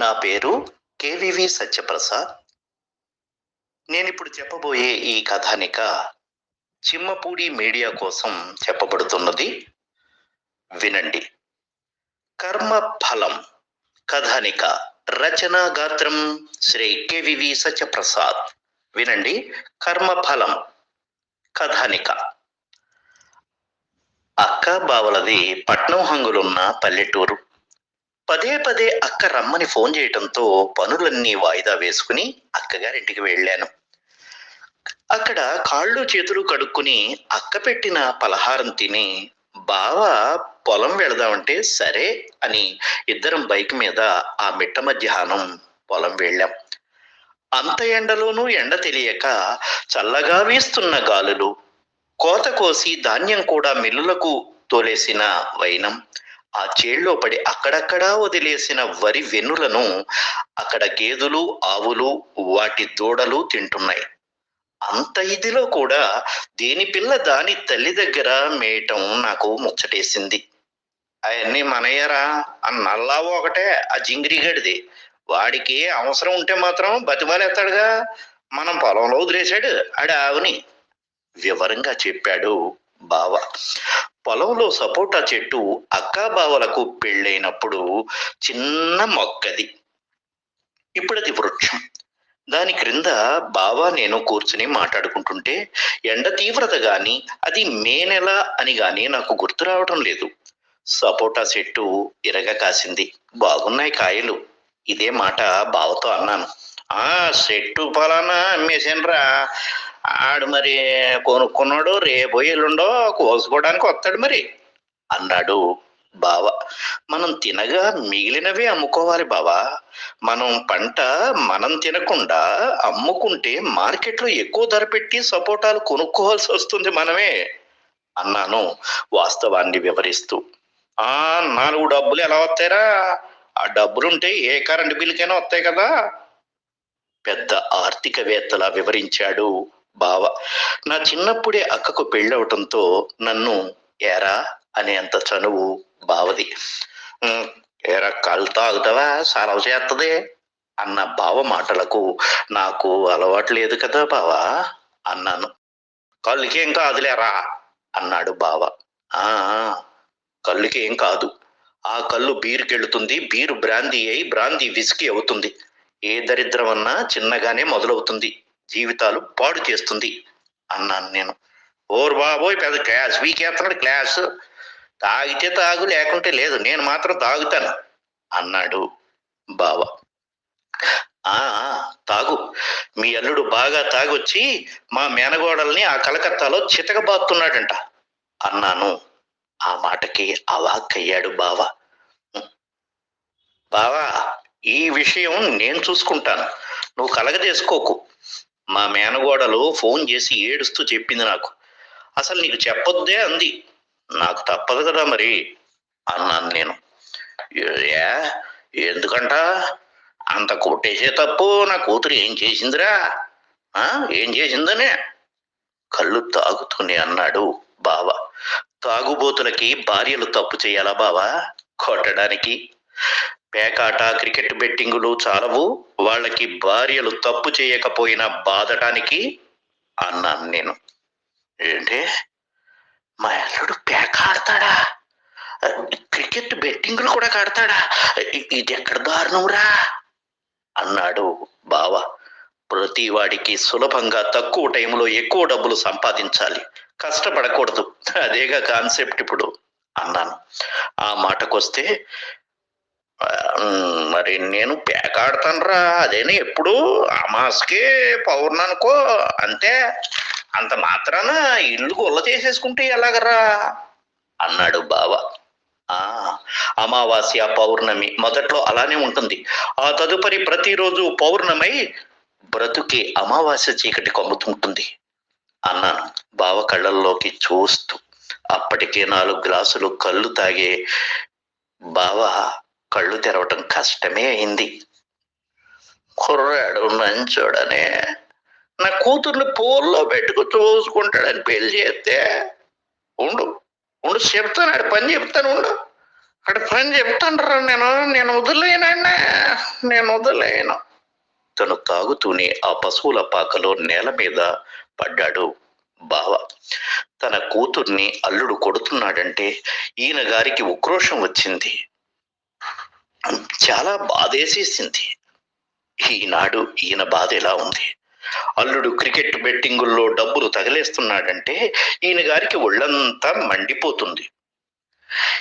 నా పేరు కేవివి సత్యప్రసాద్. నేను ఇప్పుడు చెప్పబోయే ఈ కథానిక చిమ్మపూడి మీడియా కోసం చెప్పబడుతున్నది వినండి. కర్మ ఫలం కథానిక రచన గాత్రం శ్రీ కేవివి సత్యప్రసాద్. వినండి. కర్మ ఫలం కథానిక. అక్క బావలది పట్నం హంగులున్న పల్లెటూరు. పదే పదే అక్క రమ్మని ఫోన్ చేయటంతో పనులన్నీ వాయిదా వేసుకుని అక్కగారింటికి వెళ్ళాను. అక్కడ కాళ్ళు చేతులు కడుక్కుని అక్క పెట్టిన పలహారం తిని బావ పొలం వెళదామంటే సరే అని ఇద్దరం బైక్ మీద ఆ మిట్ట మధ్యాహ్నం పొలం వెళ్ళాం. అంత ఎండలోనూ ఎండ తెలియక చల్లగా వీస్తున్న గాలులు కోత కోసి ధాన్యం కూడా మిల్లులకు తోలేసిన వైనం ఆ చేళ్ళలో పడి అక్కడక్కడా వదిలేసిన వరి వెన్నులను అక్కడ గేదెలు ఆవులు వాటి దూడలు తింటున్నాయి. అంత ఇదిలో కూడా దేని పిల్ల దాని తల్లి దగ్గర మేయటం నాకు ముచ్చటేసింది. అవన్నీ మనయ్యరా ఆ నల్లావు ఒకటే ఆ జింగిరిగడిది. వాడికి అవసరం ఉంటే మాత్రం బతిమాలేస్తాడుగా. మనం పొలంలో వదిలేశాడు ఆడ ఆవుని. వివరంగా చెప్పాడు బావ. పొలంలో సపోటా చెట్టు అక్కాబావలకు పెళ్ళైనప్పుడు చిన్న మొక్కది. ఇప్పుడు అది వృక్షం. దాని క్రింద బావ నేను కూర్చుని మాట్లాడుకుంటుంటే ఎండ తీవ్రత గాని అది మే నెల అని గాని నాకు గుర్తు రావటం లేదు. సపోటా చెట్టు ఇరగ కాసింది. బాగున్నాయి కాయలు. ఇదే మాట బావతో అన్నాను. ఆ చెట్టు ఫలానా అమ్మేసానురా ఆడు మరి కొనుక్కున్నాడు రేపు ఎల్లుండో కోసుకోవడానికి వస్తాడు మరి. అన్నాడు బావ. మనం తినగా మిగిలినవే అమ్ముకోవాలి బావా. మనం పంట మనం తినకుండా అమ్ముకుంటే మార్కెట్లో ఎక్కువ ధర పెట్టి సపోటాలు కొనుక్కోవాల్సి వస్తుంది మనమే అన్నాను వాస్తవాన్ని వివరిస్తూ. ఆ నాలుగు డబ్బులు ఎలా వస్తాయిరా? ఆ డబ్బులుంటే ఏ కరెంట్ బిల్లుకైనా వస్తాయి కదా? పెద్ద ఆర్థికవేత్తలా వివరించాడు బావ. నా చిన్నప్పుడే అక్కకు పెళ్ళవటంతో నన్ను ఏరా అనేంత చనువు బావది. ఏరా కళ్ళు తాగుతావా? సారవ చేస్తుంది అన్న బావ మాటలకు నాకు అలవాటు లేదు కదా బావా అన్నాను. కళ్ళుకేం కాదులేరా? అన్నాడు బావ. ఆ కళ్ళుకేం కాదు. ఆ కళ్ళు బీరుకెళ్తుంది బీరు బ్రాందీ అయి బ్రాందీ విస్కీ అవుతుంది. ఏ దరిద్రమన్నా చిన్నగానే మొదలవుతుంది. జీవితాలు పాడు చేస్తుంది అన్నాను నేను. ఓరు బాబోయ్ పెద్ద క్లాస్ వీకేస్తున్నాడు క్లాస్. తాగితే తాగు లేకుంటే లేదు నేను మాత్రం తాగుతాను అన్నాడు బావ. ఆ తాగు. మీ అల్లుడు బాగా తాగొచ్చి మా మేనగోడల్ని ఆ కలకత్తాలో చితకబాతున్నాడంట అన్నాను. ఆ మాటకి అవాక్కయ్యాడు బావ. బావా ఈ విషయం నేను చూసుకుంటాను. నువ్వు కలగజేసుకోకు. మా మేనగోడలు ఫోన్ చేసి ఏడుస్తూ చెప్పింది నాకు. అసలు నీకు చెప్పొద్దే అంది. నాకు తప్పదు కదా మరి అన్నాను నేను. ఏ ఎందుకంట? అంత కొట్టేసే తప్పు నా కూతురు ఏం చేసిందిరా? ఏం చేసిందనే? కళ్ళు తాగుతూనే అన్నాడు బావ. తాగుబోతులకి భార్యలు తప్పు చేయాలా బావా? కొట్టడానికి. పేకాట క్రికెట్ బెట్టింగులు చాలవు. వాళ్ళకి భార్యలు తప్పు చేయకపోయినా బాధటానికి అన్నాను నేను. ఏంటి? మా అల్లుడు పేక ఆడతాడా? క్రికెట్ బెట్టింగులు కూడా కడతాడా ఇది ఎక్కడ దారుణంరా? అన్నాడు బావ. ప్రతి వాడికి సులభంగా తక్కువ టైంలో ఎక్కువ డబ్బులు సంపాదించాలి. కష్టపడకూడదు. అదేగా కాన్సెప్ట్ ఇప్పుడు అన్నాను. ఆ మాటకొస్తే మరి నేను పేకాడతానురా అదేనా ఎప్పుడు? అమాస్కే పౌర్ణానికో. అంతే. అంత మాత్రాన? ఇల్లు గుల్ల చేసేసుకుంటే ఎలాగరా? అన్నాడు బావ. అమావాస్య పౌర్ణమి మొదట్లో అలానే ఉంటుంది. ఆ తదుపరి ప్రతిరోజు పౌర్ణమై బ్రతుకి అమావాస్య చీకటి కమ్ముతుంటుంది అన్నాను బావ కళ్ళల్లోకి చూస్తూ. అప్పటికే నాలుగు గ్లాసులు కళ్ళు తాగే బావ కళ్ళు తెరవటం కష్టమే అయింది. కుర్రాడు మంచోడనే. నా కూతుర్ని పోల్లో పెట్టుకు చూసుకుంటాడని పెళ్ళి చేస్తే ఉండు ఉండు చెప్తాను ఆడు పని చెప్తాను ఉండు. అక్కడ పని చెప్తాండ్రా నేను నేను వదిలేనండి నేను వదిలేను. తను తాగుతూనే ఆ పశువుల పాకలో నేల మీద పడ్డాడు బావ. తన కూతుర్ని అల్లుడు కొడుతున్నాడంటే ఈయన గారికి ఉక్రోషం వచ్చింది. చాలా బాధేసేసింది. ఈనాడు ఈయన బాధ ఎలా ఉంది? అల్లుడు క్రికెట్ బెట్టింగుల్లో డబ్బులు తగిలేస్తున్నాడంటే ఈయన గారికి ఒళ్ళంతా మండిపోతుంది.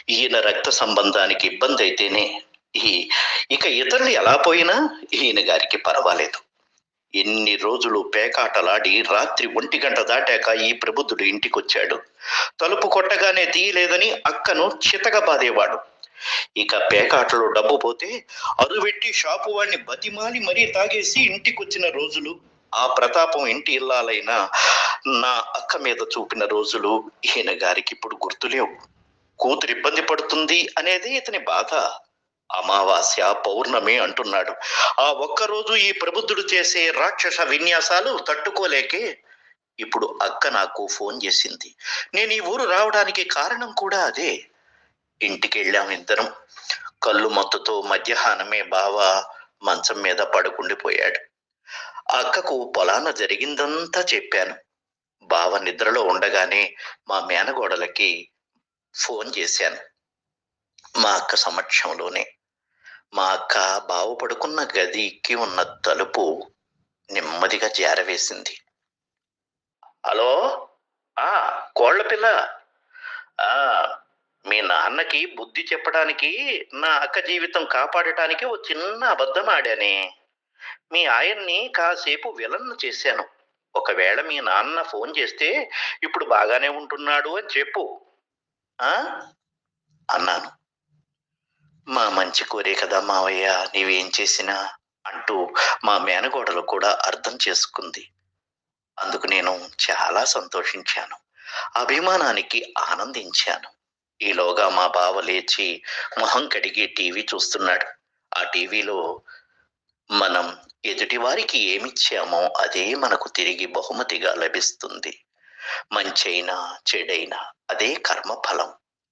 ఈయన రక్త సంబంధానికి ఇబ్బంది అయితేనే ఈ ఇక ఇతరులు ఎలా పోయినా ఈయన గారికి పర్వాలేదు. ఎన్ని రోజులు పేకాటలాడి రాత్రి ఒంటి గంట దాటాక ఈ ప్రబుద్ధుడు ఇంటికొచ్చాడు. తలుపు కొట్టగానే తీయలేదని అక్కను చితగబాదేవాడు ఇక పేకాటలో డబ్బు పోతే అరువెట్టి షాపు వాడిని బతిమాలి మరీ తాగేసి ఇంటికొచ్చిన రోజులు ఆ ప్రతాపం ఇంటి ఇల్లాలైన నా అక్క మీద చూపిన రోజులు ఈయన గారికి ఇప్పుడు గుర్తులేవు. కూతురు ఇబ్బంది పడుతుంది అనేది ఇతని బాధ. అమావాస్య పౌర్ణమి అంటున్నాడు. ఆ ఒక్క రోజు ఈ ప్రబుద్ధుడు చేసే రాక్షస విన్యాసాలు తట్టుకోలేకే. ఇప్పుడు అక్క నాకు ఫోన్ చేసింది. నేను ఈ ఊరు రావడానికి కారణం కూడా అదే. ఇంటికి వెళ్ళాం ఇద్దరం. కళ్ళు మత్తుతో మధ్యాహ్నమే బావ మంచం మీద పడుకుండిపోయాడు. అక్కకు పొలాన జరిగిందంతా చెప్పాను. బావ నిద్రలో ఉండగానే మా మేనగోడలకి ఫోన్ చేశాను. మా అక్క సమక్షంలోనే. మా అక్క బావ పడుకున్న గదికి ఉన్న తలుపు నెమ్మదిగా జారవేసింది. హలో? ఆ కోళ్ళ పిల్ల ఆ మీ నాన్నకి బుద్ధి చెప్పడానికి నా అక్క జీవితం కాపాడటానికి ఓ చిన్న అబద్ధం ఆడానే మీ ఆయన్ని కాసేపు విలన్ చేశాను. ఒకవేళ మీ నాన్న ఫోన్ చేస్తే ఇప్పుడు బాగానే ఉంటున్నాడు అని చెప్పు. అన్నాను. మా మంచి కోరే కదా మావయ్య నీవేం చేసినా అంటూ మా మేనగోడలు కూడా అర్థం చేసుకుంది. అందుకు నేను చాలా సంతోషించాను. అభిమానానికి ఆనందించాను. ఈలోగా మా బావ లేచి మొహం కడిగి టీవీ చూస్తున్నాడు. ఆ టీవీలో మనం ఎదుటివారికి ఏమిచ్చామో అదే మనకు తిరిగి బహుమతిగా లభిస్తుంది. మంచైనా చెడైనా అదే కర్మఫలం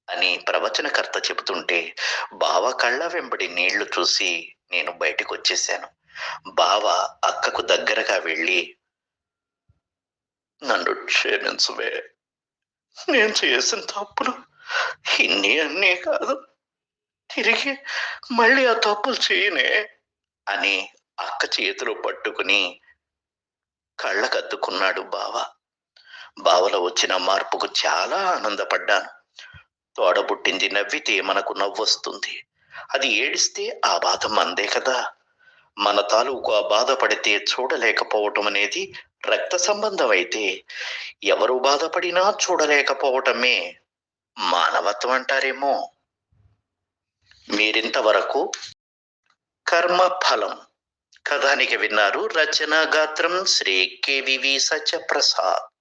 అని ప్రవచనకర్త చెబుతుంటే బావ కళ్ళ వెంబడి నీళ్ళు చూసి నేను బయటకు వచ్చేసాను బావ అక్కకు దగ్గరగా వెళ్ళి నన్ను క్షమించవే నేను చేసిన తప్పులు ఇన్ని అన్నీ కాదు. తిరిగి మళ్ళీ ఆ తప్పులు చేయనే అని అక్క చేతులు పట్టుకుని కళ్ళకద్దుకున్నాడు బావ. బావలో వచ్చిన మార్పుకు చాలా ఆనందపడ్డాను. తోడబుట్టింది నవ్వితే మనకు నవ్వొస్తుంది అది ఏడిస్తే ఆ బాధ మందే కదా. మన తాలూకు ఆ బాధపడితే చూడలేకపోవటం అనేది రక్త సంబంధం అయితే ఎవరు బాధపడినా చూడలేకపోవటమే మానవత్వం అంటారేమో. మీరింతవరకు కర్మ ఫలం కథానికి విన్నారు రచనా గాత్రం శ్రీ కేవివి సత్యప్రసాద్.